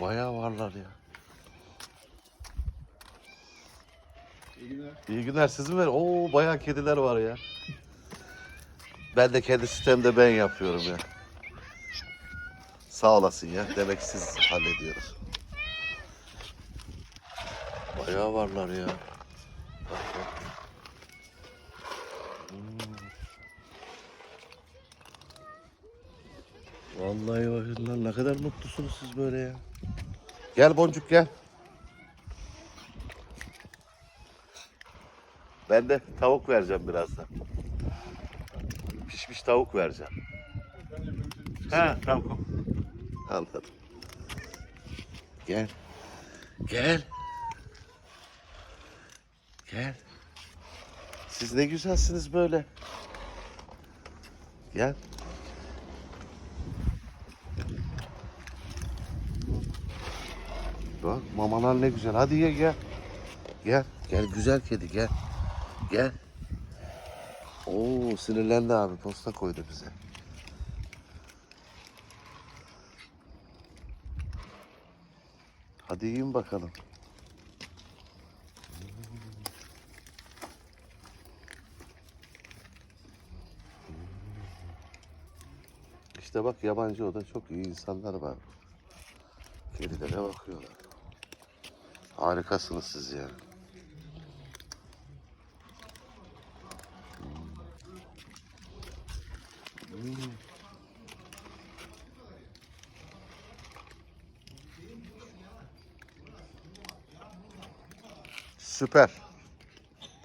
bayağı varlar ya. İyi günler. İyi günler sizin ver. Oo bayağı kediler var ya. Ben de kendi sistemde ben yapıyorum ya. Sağ olasın ya. Demek siz hallediyoruz. Bayağı varlar ya. Vallahi billahi ne kadar mutlusunuz siz böyle ya. Gel boncuk gel. Ben de tavuk vereceğim birazdan. Pişmiş tavuk vereceğim. Ha tamam. Anladım. Gel. Gel. Gel. Siz ne güzelsiniz böyle. Gel. Bak mamalar ne güzel. Hadi ye gel. Gel. Gel güzel kedi gel. Gel. Oo sinirlendi abi. Posta koydu bize. Hadi yiyin bakalım. İşte bak yabancı o da çok iyi insanlar var. Kedilere bakıyorlar. Harikasınız siz ya. Süper.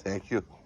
Thank you.